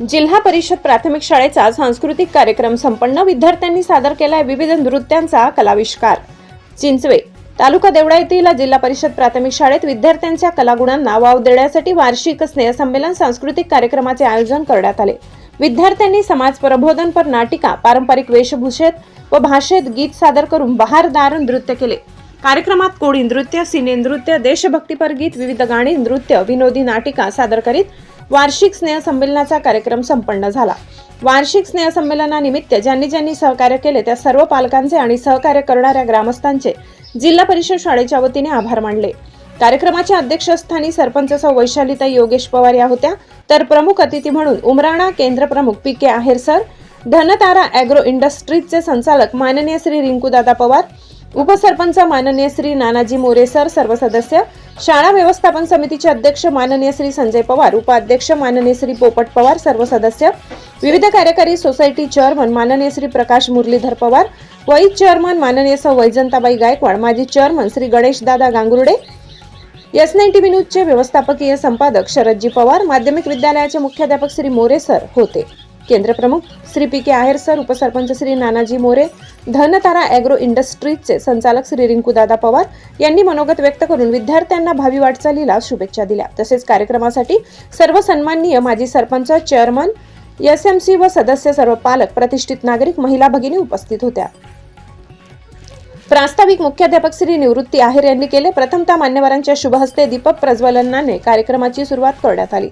जिल्हा परिषद प्राथमिक शाळेचा सांस्कृतिक कार्यक्रम संपन्न. विद्यार्थ्यांनी सादर केलाय विविध नृत्यांचा कलाविष्कार. चिंचवे तालुका देवळा येथील जिल्हा परिषद प्राथमिक शाळेत विद्यार्थ्यांच्या कलागुणांना वाव देण्यासाठी वार्षिक स्नेहसंमेलन सांस्कृतिक कार्यक्रमाचे आयोजन करण्यात आले. विद्यार्थ्यांनी समाज प्रबोधनपर नाटिका पारंपरिक वेशभूषेत व भाषेत गीत सादर करून बहारदार नृत्य केले. कार्यक्रमात कोळी नृत्य सिने नृत्य देशभक्तीपर गीत विविध गाणी नृत्य विनोदी नाटिका सादर करीत वार्षिक स्नेहसंमेलनाचा कार्यक्रम संपन्न झाला. वार्षिक स्नेहसंमेलनानिमित्त ज्यांनी ज्यांनी सहकार्य केले त्या सर्व पालकांचे आणि सहकार्य करणाऱ्या ग्रामस्थांचे जिल्हा परिषद शाळेच्या वतीने आभार मानले. कार्यक्रमाच्या अध्यक्षस्थानी सरपंच सौ. वैशालीताई योगेश पवार या होत्या. तर प्रमुख अतिथी म्हणून उमराणा केंद्र प्रमुख P. K. Aher sir Dhantara agro इंडस्ट्रीजचे संचालक माननीय श्री रिंकूदादा पवार उपसरपंच माननीय श्री नानाजी मोरे सर सर्व सदस्य शाळा व्यवस्थापन समितीचे अध्यक्ष माननीय श्री संजय पवार उपाध्यक्ष माननीय श्री पोपट पवार सर्व सदस्य विविध कार्यकारी सोसायटी चेअरमन माननीय श्री प्रकाश मुरलीधर पवार वाईस चेअरमन माननीय सौ वैजंताबाई गायकवाड माजी chairman Shri Ganeshdada Gangurde S nine TV न्यूजचे व्यवस्थापकीय संपादक शरदजी पवार माध्यमिक विद्यालयाचे मुख्याध्यापक श्री मोरे सर होते. केंद्रप्रमुख Shri P K Aher sir उपसरपंच श्री नानाजी मोरे धनतारा अॅग्रो इंडस्ट्रीजचे संचालक श्री रिंकूदादा पवार यांनी मनोगत व्यक्त करून विद्यार्थ्यांना भावी वाटचालीला शुभेच्छा दिल्या. तसेच कार्यक्रमासाठी सर्व सन्माननीय माजी sarpanch chairman S M C व सदस्य सर्व पालक प्रतिष्ठित नागरिक महिला भगिनी उपस्थित होत्या. प्रास्ताविक मुख्याध्यापक श्री निवृत्ती आहेर यांनी केले प्रथमतः मान्यवरांच्या शुभहस्ते दीपक प्रज्वलनाने कार्यक्रमाची सुरुवात करण्यात आली.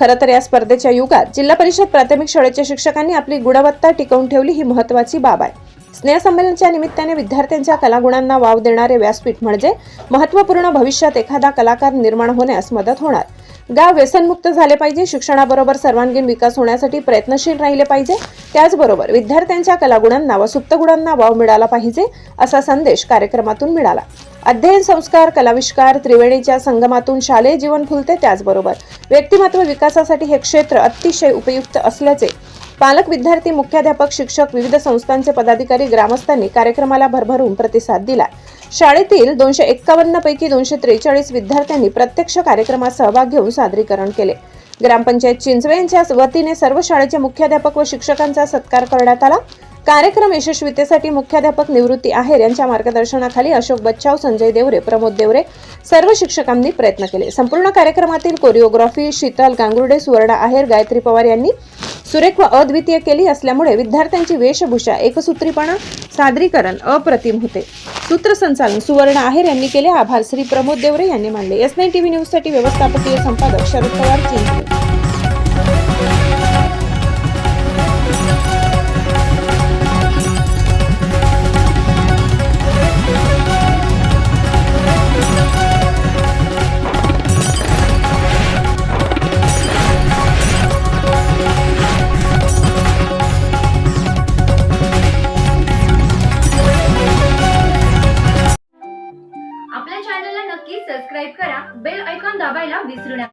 खरं तर या स्पर्धेच्या युगात जिल्हा परिषद प्राथमिक शाळेच्या शिक्षकांनी आपली गुणवत्ता टिकवून ठेवली ही महत्वाची बाब आहे. स्नेहसंमेलनाच्या निमित्ताने विद्यार्थ्यांच्या कलागुणांना वाव देणारे व्यासपीठ म्हणजे महत्त्वपूर्ण भविष्यात एखादा कलाकार निर्माण होण्यास मदत होणार. गाव व्यसनमुक्त झाले पाहिजे शिक्षणाबरोबर सर्वांगीण विकास होण्यासाठी प्रयत्नशील राहिले पाहिजे. त्याचबरोबर विद्यार्थ्यांच्या कलागुणांना व सुप्त गुणांना वाव मिळाला पाहिजे असा संदेश कार्यक्रमातून मिळाला. अध्ययन संस्कार कलाविष्कार त्रिवेणीच्या संगमातून शालेय जीवन फुलते त्याचबरोबर. व्यक्तिमत्व विकासासाठी हे क्षेत्र अतिशय उपयुक्त असल्याचे पालक विद्यार्थी मुख्याध्यापक शिक्षक विविध संस्थांचे पदाधिकारी ग्रामस्थांनी कार्यक्रमाला भरभरून प्रतिसाद दिला शाळेतील दोनशे एक्कावन्न पैकी दोनशे त्रेचाळीस विद्यार्थ्यांनी प्रत्यक्ष कार्यक्रमात सहभाग घेऊन सादरीकरण केले. ग्रामपंचायत चिंचवे यांच्या वतीने सर्व शाळेचे मुख्याध्यापक व शिक्षकांचा सत्कार करण्यात आला. कार्यक्रम यशस्वीतेसाठी मुख्याध्यापक निवृत्ती आहेर यांच्या मार्गदर्शनाखाली अशोक बच्चाव संजय देवरे प्रमोद देवरे सर्व शिक्षकांनी प्रयत्न केले. संपूर्ण कार्यक्रमातील कोरिओग्राफी शीतल गांगुर्डे सुवर्णा आहेर गायत्री पवार यांनी सुरेख व अद्वितीय केली असल्यामुळे विद्यार्थ्यांची वेशभूषा एकसूत्रीपणा सादरीकरण अप्रतिम होते. सूत्रसंचालन सुवर्ण आहेर यांनी केले. आभार. श्री प्रमोद देवरे यांनी मानले एस नाईन टीव्ही न्यूजसाठी व्यवस्थापकीय संपादक शरद पवार चिंचवे दाबायला विसरू नका